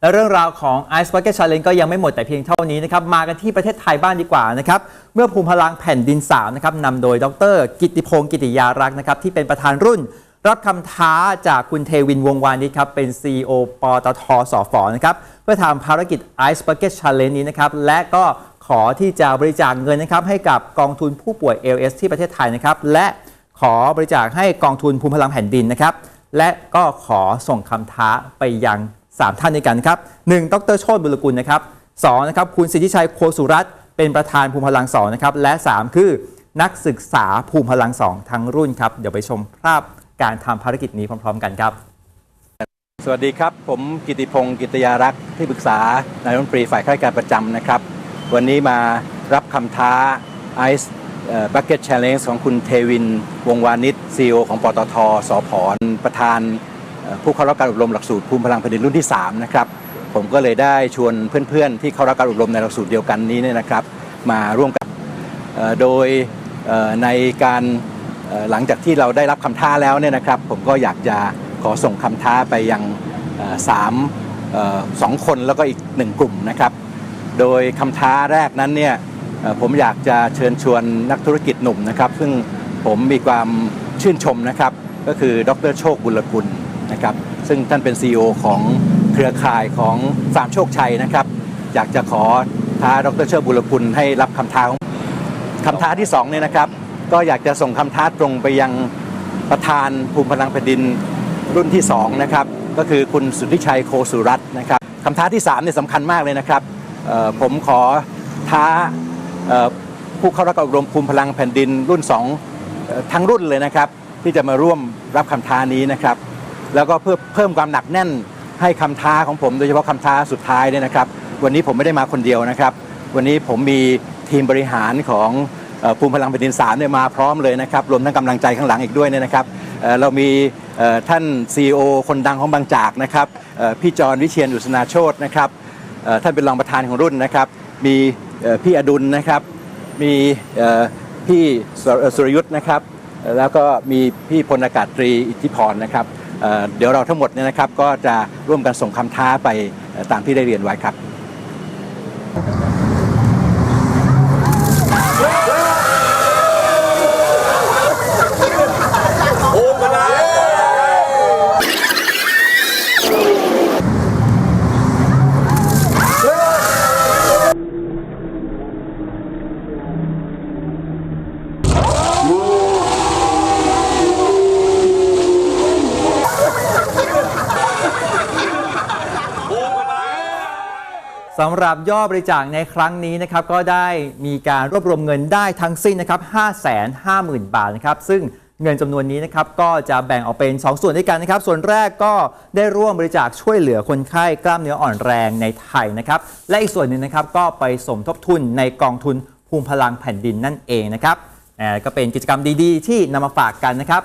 และเรื่องราวของ Ice Bucket Challenge ก็ยังไม่หมดแต่เพียงเท่านี้นะครับ มากันที่ประเทศไทยบ้างดีกว่านะครับ เมื่อภูมิพลังแผ่นดิน3นะครับนำโดยดร กิติพงศ์กิติยารักษ์นะครับที่เป็นประธานรุ่น รับคำท้าจากคุณเทวินวงวานิชครับเป็น CEO ปตทสฟนะครับเพื่อทำภารกิจ Ice Bucket Challenge นี้นะครับและก็ขอที่จะบริจาคเงินนะครับให้กับกองทุนผู้ป่วย ALS ที่ประเทศไทยนะครับและขอบริจาคให้กองทุนภูมิพลังแผ่นดินนะครับและก็ขอส่งคำท้าไปยัง 3 ท่านด้วยกันครับ 1. ดรโชติบุรกุลนะครับ 2 นะครับคุณสิทธิชัยโคสุรัตน์เป็นประธานภูมิพลัง2นะครับและ 3 คือนักศึกษาภูมิพลัง2ทั้งรุ่นครับ เดี๋ยวไปชมภาพการทำภารกิจนี้พร้อม ๆ กันครับ สวัสดีครับ ผมกิติพงศ์กิตยารักษ์ที่ปรึกษานายรัฐมนตรีฝ่ายข้าราชการประจำนะครับ วันนี้มารับคำท้า Ice Bucket Challenge ของคุณเทวิน วงวานิช CEO ของปตทสพประธาน ผู้เข้ารับการอบรมหลักสูตรภูมิพลังแผ่นดินรุ่นที่3นะครับผมก็เลยได้ชวนเพื่อนๆ ที่เข้ารับการอบรมในหลักสูตรเดียวกันนี้เนี่ยนะครับ มาร่วมกันโดยในการหลังจากที่เราได้รับคำท้าแล้วเนี่ยนะครับ ผมก็อยากจะขอส่งคำท้าไปยังสามสองคนแล้วก็อีกหนึ่งกลุ่มนะครับ โดยคำท้าแรกนั้นเนี่ยผมอยากจะเชิญชวนนักธุรกิจหนุ่มนะครับ ซึ่งผมมีความชื่นชมนะครับ ก็คือดรโชคบุรกุล นะครับซึ่งท่านเป็น CEO ของเครือข่ายของฟาร์มโชคชัยนะครับ อยากจะขอท้าดรโชคบุรกุลให้รับคำท้าของคำท้าที่2เนี่ยนะครับ ก็อยากจะส่งคำท้าตรงไปยังประธานภูมิพลังแผ่นดินรุ่นที่2นะครับก็คือคุณสุทธิชัยโคสุรัตน์นะครับคำท้าที่3เนี่ยสำคัญมากเลยนะครับผมขอท้าผู้เข้ารับการอบรมภูมิพลังแผ่นดินรุ่น2เอ่อทั้งรุ่นเลยนะครับ ที่จะมาร่วมรับคำท้านี้นะครับ แล้วก็เพื่อเพิ่มความหนักแน่นให้คำท้าของผม โดยเฉพาะคำท้าสุดท้ายเนี่ยนะครับ วันนี้ผมไม่ได้มาคนเดียวนะครับ วันนี้ผมมีทีมบริหารของภูมิพลังแผ่นดินสามเนี่ยมาพร้อมเลยนะครับ รวมทั้งกำลังใจข้างหลังอีกด้วยเนี่ยนะครับเรามีเอ่อท่าน CEO คนดังของบางจากนะครับพี่จรวิเชียนอุสนาโชตนะครับท่านเป็นรองประธานของรุ่นนะครับ มีพี่อดุลนะครับ มีพี่สุรยุทธ์นะครับ แล้วก็มีพี่พลอากาศตรีอิทธิพรนะครับ เดี๋ยวเราทั้งหมดเนี่ยนะครับก็จะร่วมกันส่งคำท้าไปตามที่ได้เรียนไว้ครับ สำหรับยอดบริจาคในครั้งนี้นะครับก็ได้มีการรวบรวมเงินได้ทั้งสิ้นนะครับ 550,000 บาทนะครับ ซึ่งเงินจำนวนนี้นะครับก็จะแบ่งออกเป็น 2 ส่วนด้วยกันนะครับ ส่วนแรกก็ได้ร่วมบริจาคช่วยเหลือคนไข้กล้ามเนื้ออ่อนแรงในไทยนะครับ และอีกส่วนหนึ่งนะครับก็ไปสมทบทุนในกองทุนภูมิพลังแผ่นดินนั่นเองนะครับอ่าก็เป็นกิจกรรมดีๆ ที่นำมาฝากกันนะครับ